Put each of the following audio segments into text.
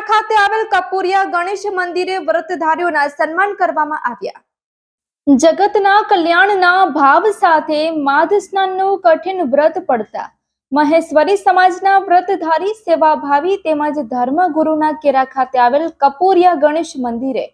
કેરા ખાતે આવેલ કપુરિયા ગણેશ મંદિરે વ્રતધારીઓના સન્માન કરવામાં આવ્યા. જગતના કલ્યાણના ભાવ સાથે માધ સ્નાનનું કઠિન વ્રત પડતા મહેશ્વરી સમાજના વ્રતધારી સેવાભાવી તેમજ ધર્મગુરુના કેરા ખાતે આવેલ કપુરિયા ગણેશ મંદિરે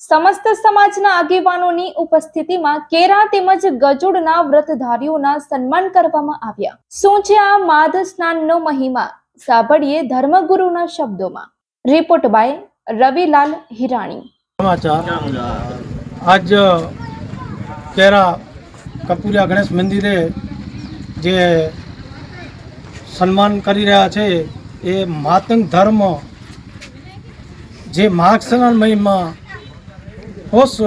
સમસ્ત સમાજના આગેવાનોની ઉપસ્થિતિમાં કેરા તેમજ ગજોડના વ્રતધારીઓના સન્માન કરવામાં આવ્યા. શું છે આ માધ સ્નાનનો મહિમા? સાંભળીએ ધર્મગુરુના શબ્દોમાં. Report by Ravilal Hirani. સમાચાર. આજ કેરા કપુરિયા ગણેશ મંદિરે જે સન્માન કરી રહ્યા છે, એ માતંગ ધર્મ જે મહિમાં હોશ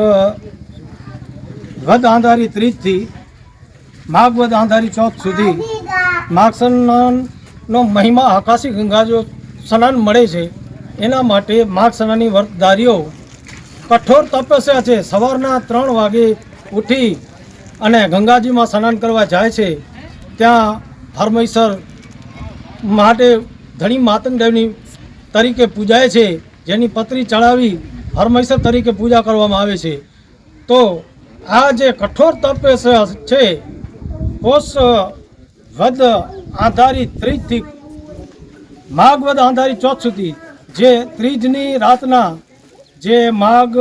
વદ આંધારી ત્રીજથી માઘ વદ આંધારી ચોથ સુધી માર્ગસનનો મહિમા આકાશી ગંગા જો મળે છે. એના માટે માર્ગ સ્નાનની વર્તધારીઓ કઠોર તપસ્યા છે. સવારના ત્રણ વાગે ઉઠી અને ગંગાજીમાં સ્નાન કરવા જાય છે. ત્યાં હરમૈસર માટે ધણી માતંગદેવની તરીકે પૂજાય છે, જેની પત્રી ચડાવી હરમૈસર તરીકે પૂજા કરવામાં આવે છે. તો આ જે કઠોર તપસ્યા છે, પોષ વદ આધારિત ત્રીજથી માઘ વદ આંધારી ચોથ સુધી જે ત્રીજની રાતના, જે માઘ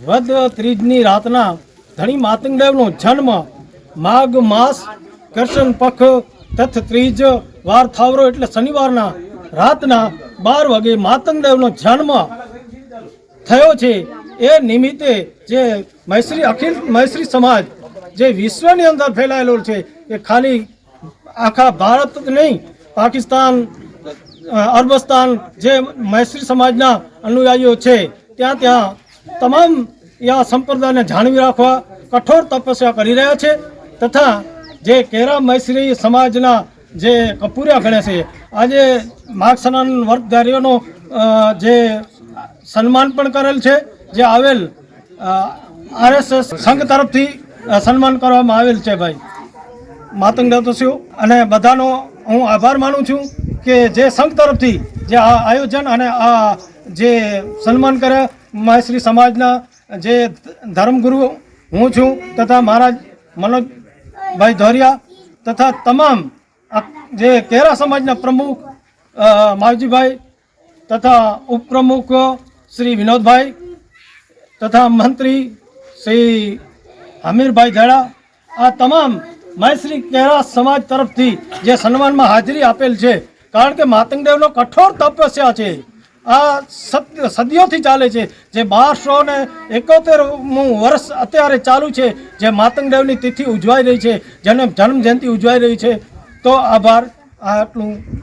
વદ ત્રીજની રાતના, ધણી માતંગદેવનો જન્મ માઘ માસ કૃષ્ણ પખ, તથ ત્રીજ, વાર થાવરો એટલે શનિવારના રાતના બાર વાગે માતંગદેવનો જન્મ થયો છે. એ નિમિત્તે જે મૈત્રી અખિલ મૈશ્રી સમાજ, જે વિશ્વની અંદર ફેલાયેલો છે, એ ખાલી આખા ભારત નહીં, પાકિસ્તાન અરબસ્તાન જે મૈસરી સમાજના અનુયાયીઓ છે, ત્યાં ત્યાં તમામ યા સંપ્રદાયને જાળવી રાખવા કઠોર તપસ્યા કરી રહ્યા છે, તથા જે કેરા મૈસરી સમાજના જે કપૂરિયા ગણે છે, આજે માર્ગ વર્ગધારીઓનો જે સન્માન પણ કરેલ છે, જે આવેલ આરએસએસ સંઘ તરફથી સન્માન કરવામાં આવેલ છે ભાઈ. માતંગ દાતોશીઓ અને બધાનો હું આભાર માનું છું. કે જે સંઘ તરફથી જે આ આયોજન અને આ જે સન્માન કરે, મહેશ્રી સમાજના જે ધર્મગુરુ હું છું તથા મહારાજ મનોજભાઈ ધોરિયા તથા તમામ જે કેરા સમાજના પ્રમુખ માવજીભાઈ તથા ઉપપ્રમુખ શ્રી વિનોદભાઈ તથા મંત્રી શ્રી હમીરભાઈ ધડા આ તમામ મહેશ્રી કેરા સમાજ તરફથી જે સન્માનમાં હાજરી આપેલ છે કારણ કે માતંગદેવનો કઠોર તપસ્યા છે. આ સદીઓથી ચાલે છે જે બારસો ને એકોતેરમું વર્ષ અત્યારે ચાલુ છે જે માતંગદેવની તિથિ ઉજવાઈ રહી છે. જેને જન્મ જયંતિ ઉજવાઈ રહી છે. તો આભાર. આટલું